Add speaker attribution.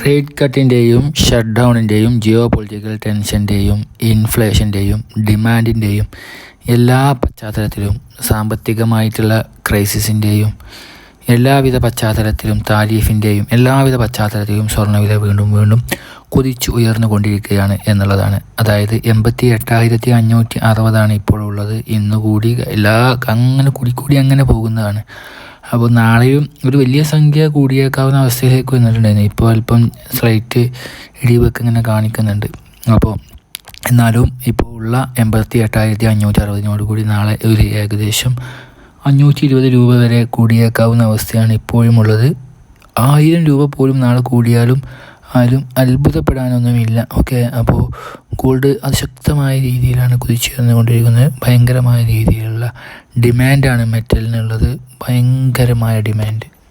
Speaker 1: Rate കട്ടിന്റെയും shut ഡൗണിന്റെയും geo political ടെൻഷന്റെയും ഇൻഫ്ലേഷന്റെയും ഡിമാൻഡിന്റെയും എല്ലാ പശ്ചാത്തലത്തിലും സാമ്പത്തികമായിട്ടുള്ള ക്രൈസിസിന്റെയും എല്ലാവിധ പശ്ചാത്തലത്തിലും താരീഫിന്റെയും എല്ലാവിധ പശ്ചാത്തലത്തിലും സ്വർണവില വീണ്ടും വീണ്ടും കുതിച്ചു ഉയർന്നു കൊണ്ടിരിക്കുകയാണ് എന്നുള്ളതാണ്. അതായത് എൺപത്തി എട്ടായിരത്തി അഞ്ഞൂറ്റി അറുപതാണ് ഇപ്പോഴുള്ളത്. ഇന്നുകൂടി ഇന്ന് കൂടി എല്ലാ അങ്ങനെ കൂടി കൂടി അങ്ങനെ പോകുന്നതാണ്. അപ്പോൾ നാളെയും ഒരു വലിയ സംഖ്യ കൂടിയേക്കാവുന്ന അവസ്ഥയിലേക്ക് വന്നിട്ടുണ്ടായിരുന്നു. ഇപ്പോൾ അല്പം സ്ലൈറ്റ് ഇടിവൊക്കെ ഇങ്ങനെ കാണിക്കുന്നുണ്ട്. അപ്പോൾ എന്നാലും ഇപ്പോൾ ഉള്ള എൺപത്തി എട്ടായിരത്തി അഞ്ഞൂറ്റി അറുപതിനോട് കൂടി നാളെ ഒരു ഏകദേശം അഞ്ഞൂറ്റി ഇരുപത് രൂപ വരെ കൂടിയേക്കാവുന്ന അവസ്ഥയാണ് ഇപ്പോഴും ഉള്ളത്. ആയിരം രൂപ പോലും നാളെ കൂടിയാലും ആരും അത്ഭുതപ്പെടാനൊന്നുമില്ല. ഓക്കെ അപ്പോൾ ഗോൾഡ് അതിശക്തമായ രീതിയിലാണ് കുതിച്ചു വന്നുകൊണ്ടിരിക്കുന്നത്. ഭയങ്കരമായ രീതിയിലുള്ള ഡിമാൻഡാണ് മെറ്റലിനുള്ളത്. ഭയങ്കരമായ ഡിമാൻഡ്.